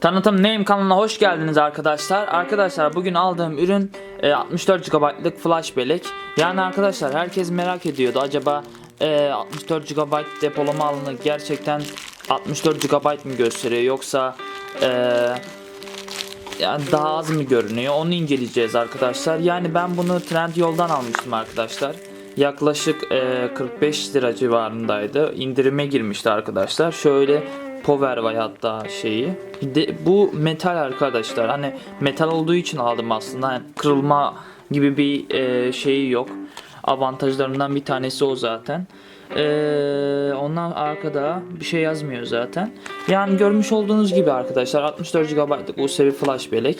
Tanıtım Name kanalına hoş geldiniz arkadaşlar. Arkadaşlar bugün aldığım ürün e, 64 GB'lık flash bellek. Yani arkadaşlar herkes merak ediyordu. Acaba e, 64 GB depolama alanı gerçekten 64 GB mı gösteriyor yoksa e, yani daha az mı görünüyor? Onu inceleyeceğiz arkadaşlar. Yani ben bunu Trendyol'dan almıştım arkadaşlar. Yaklaşık e, 45 lira civarındaydı. İndirime girmişti arkadaşlar. Şöyle Power var hatta şeyi. De, bu metal arkadaşlar. Hani metal olduğu için aldım aslında. Yani kırılma gibi bir e, şeyi yok. Avantajlarından bir tanesi o zaten. Ee, ondan arkada bir şey yazmıyor zaten. Yani görmüş olduğunuz gibi arkadaşlar 64 GB'lık USB flash bellek.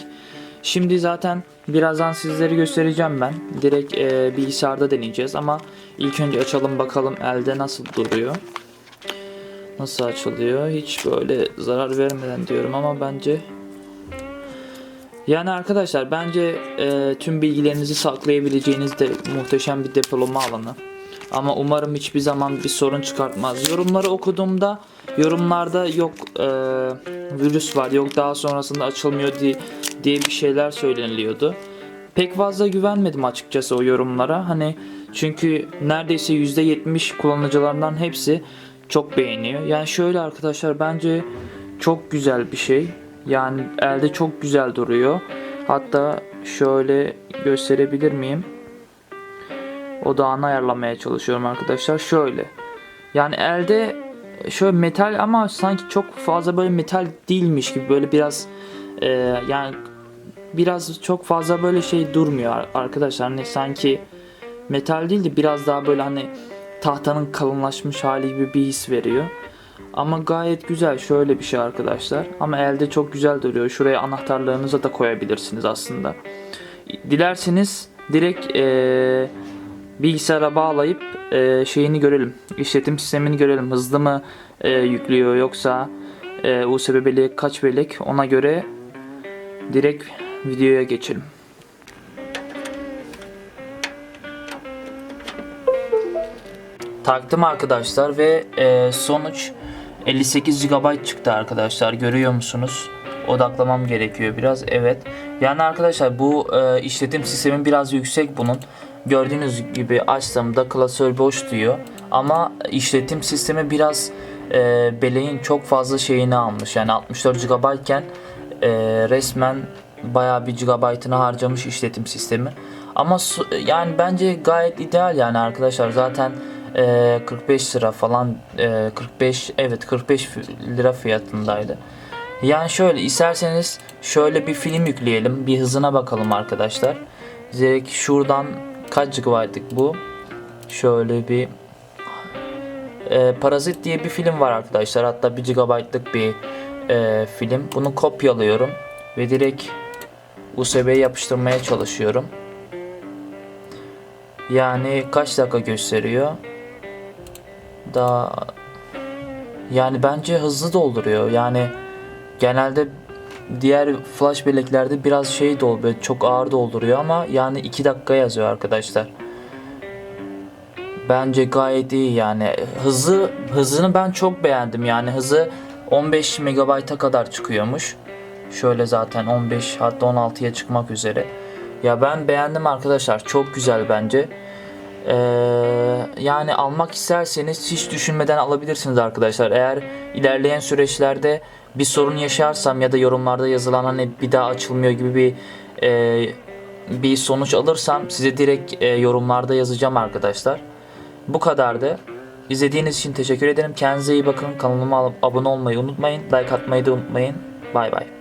Şimdi zaten birazdan sizlere göstereceğim ben. Direkt e, bilgisayarda deneyeceğiz ama ilk önce açalım bakalım elde nasıl duruyor. Nasıl açılıyor? Hiç böyle zarar vermeden diyorum ama bence yani arkadaşlar bence e, tüm bilgilerinizi saklayabileceğiniz de muhteşem bir depolama alanı. Ama umarım hiçbir zaman bir sorun çıkartmaz. Yorumları okuduğumda yorumlarda yok e, virüs var yok daha sonrasında açılmıyor diye, diye bir şeyler söyleniliyordu. Pek fazla güvenmedim açıkçası o yorumlara. Hani çünkü neredeyse %70 kullanıcılarından hepsi çok beğeniyor. Yani şöyle arkadaşlar bence çok güzel bir şey. Yani elde çok güzel duruyor. Hatta şöyle gösterebilir miyim? Odağını ayarlamaya çalışıyorum arkadaşlar. Şöyle. Yani elde şöyle metal ama sanki çok fazla böyle metal değilmiş gibi böyle biraz e, yani biraz çok fazla böyle şey durmuyor ar- arkadaşlar. Hani sanki metal değil de biraz daha böyle hani tahtanın kalınlaşmış hali gibi bir his veriyor. Ama gayet güzel şöyle bir şey arkadaşlar. Ama elde çok güzel duruyor. Şuraya anahtarlarınızı da koyabilirsiniz aslında. Dilerseniz direkt eee bilgisayara bağlayıp eee, şeyini görelim. İşletim sistemini görelim. Hızlı mı eee, yüklüyor yoksa eee USB bellek kaç bellek ona göre direkt videoya geçelim. Taktım arkadaşlar ve e, sonuç 58 GB çıktı arkadaşlar. Görüyor musunuz? Odaklamam gerekiyor biraz. Evet. Yani arkadaşlar bu e, işletim sistemi biraz yüksek bunun. Gördüğünüz gibi açtığımda klasör boş diyor. Ama işletim sistemi biraz e, beleğin çok fazla şeyini almış. Yani 64 GB iken e, resmen bayağı bir GB'ını harcamış işletim sistemi. Ama yani bence gayet ideal yani arkadaşlar zaten e, 45 lira falan e, 45 evet 45 lira fiyatındaydı. Yani şöyle isterseniz şöyle bir film yükleyelim. Bir hızına bakalım arkadaşlar. Direkt şuradan kaç GB'lık bu? Şöyle bir e, Parazit diye bir film var arkadaşlar. Hatta 1 GB'lık bir e, film. Bunu kopyalıyorum ve direkt USB'ye yapıştırmaya çalışıyorum. Yani kaç dakika gösteriyor? Daha yani bence hızlı dolduruyor. Yani genelde diğer flash belleklerde biraz şey dol böyle çok ağır dolduruyor ama yani 2 dakika yazıyor arkadaşlar. Bence gayet iyi yani. Hızı hızını ben çok beğendim. Yani hızı 15 MB'a kadar çıkıyormuş. Şöyle zaten 15 hatta 16'ya çıkmak üzere. Ya ben beğendim arkadaşlar. Çok güzel bence. Ee, yani almak isterseniz hiç düşünmeden alabilirsiniz arkadaşlar. Eğer ilerleyen süreçlerde bir sorun yaşarsam ya da yorumlarda yazılan hani bir daha açılmıyor gibi bir e, bir sonuç alırsam size direkt e, yorumlarda yazacağım arkadaşlar. Bu kadardı. İzlediğiniz için teşekkür ederim. Kendinize iyi bakın. Kanalıma abone olmayı unutmayın. Like atmayı da unutmayın. Bay bay.